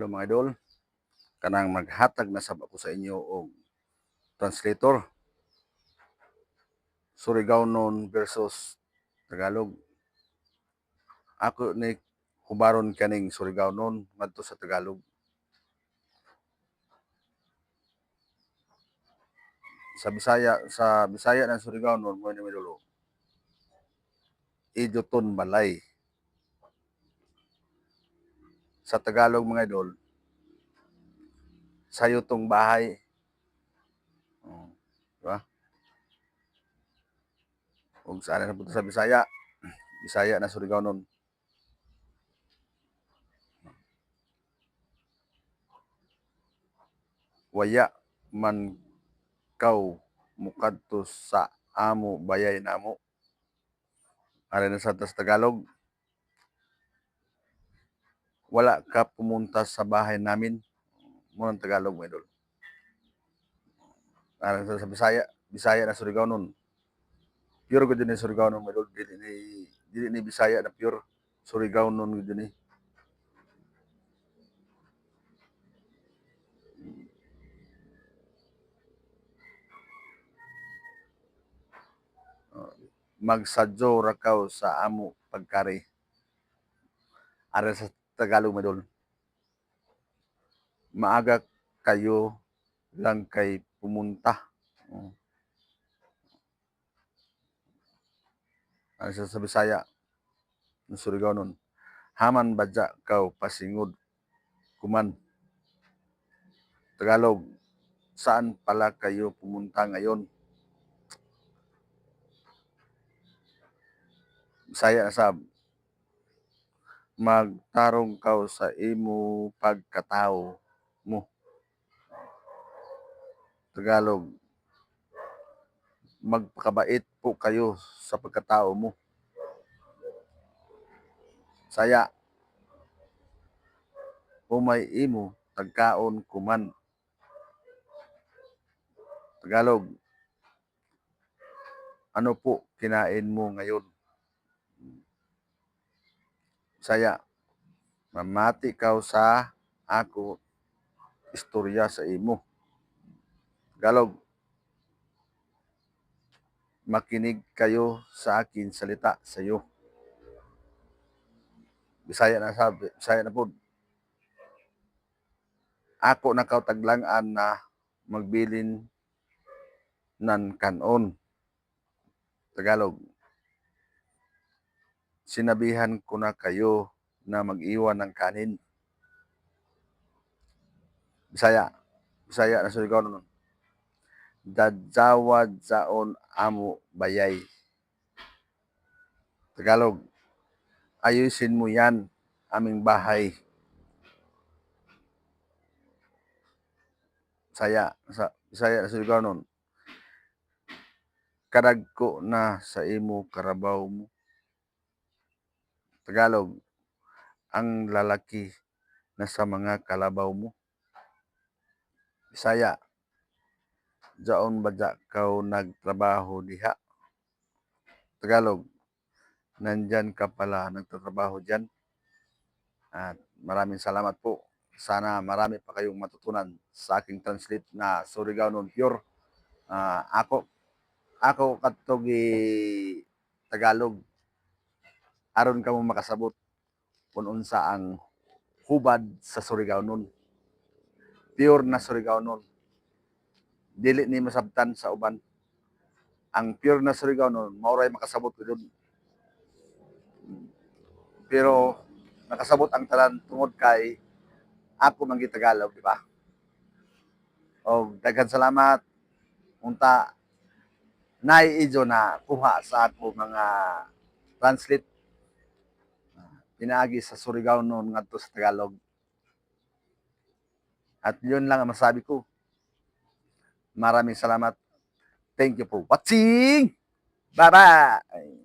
Hello mga idol. Kanang maghatag na sab ako sa inyo og translator. Surigao versus Tagalog. Ako ni hubaron kaning Surigao noon ngadto sa Tagalog. Sa Bisaya sa Bisaya ng Surigao noon mo ni Midolo. Ijoton balay. Sa Tagalog mga idol, sayo tong bahay. Oh, di ba? Kung saan na punta sa Bisaya, Bisaya na Surigao noon. Waya man kaw mukadto sa amo bayay namo. Ari na sa Tagalog. Wala ka pumunta sa bahay namin. Mo ang Tagalog mo idol. Ari na sa Bisaya, Bisaya na Surigao noon. Pure ko din ni Surigao noon idol. Dili ni dili ni Bisaya na pure. Surigao noon gud ni. magsadyo ra kaw sa amo pagkari. Ara sa Tagalog madol. Maaga kayo lang kay pumunta. Oh. Ara sa, sa Bisaya. ng Surigao nun. Haman badya kaw pasingod kuman. Tagalog. Saan pala kayo pumunta ngayon? Bisaya na. Magtarong kaw sa imo pagkatao mo. Tagalog. Magpakabait po kayo sa pagkatao mo. Saya. Umay imo tagkaon kuman. Tagalog. Ano po kinain mo ngayon? Saya. Mamati kaw sa ako istorya sa imo. Tagalog. Makinig kayo sa akin salita sa iyo. Bisaya na sabi, Bisaya na po. Ako na kaw taglangan na magbilin nan kanon. Tagalog. Sinabihan ko na kayo na mag-iwan ng kanin. Bisaya. Bisaya na Surigao nun. Dadjawad zaon amo bayay. Tagalog. Ayusin mo yan, aming bahay. Bisaya. Sa, Bisaya na Surigao nun. Kadagko na sa imo karabaw mo. Tagalog. Ang lalaki na sa mga kalabaw mo. Bisaya. Jaon badya kaw nagtrabaho diha. Tagalog. Nandyan ka pala nagtatrabaho dyan. At maraming salamat po. Sana marami pa kayong matutunan sa aking translate na Surigao non pure. Ah, ako ako katog i Tagalog aron ka mo makasabot kung unsa ang hubad sa Surigao nun. Pure na Surigao nun. Dili ni masabtan sa uban. Ang pure na Surigao nun, mauray makasabot ko dun. Pero nakasabot ang talan tungod kay ako man gyud Tagalog, di ba? O daghan salamat unta naiidyo na kuha sa ako mga translate pinaagi sa Surigao noon ngadto sa Tagalog. At yun lang ang masabi ko. Maraming salamat. Thank you for watching. Bye-bye.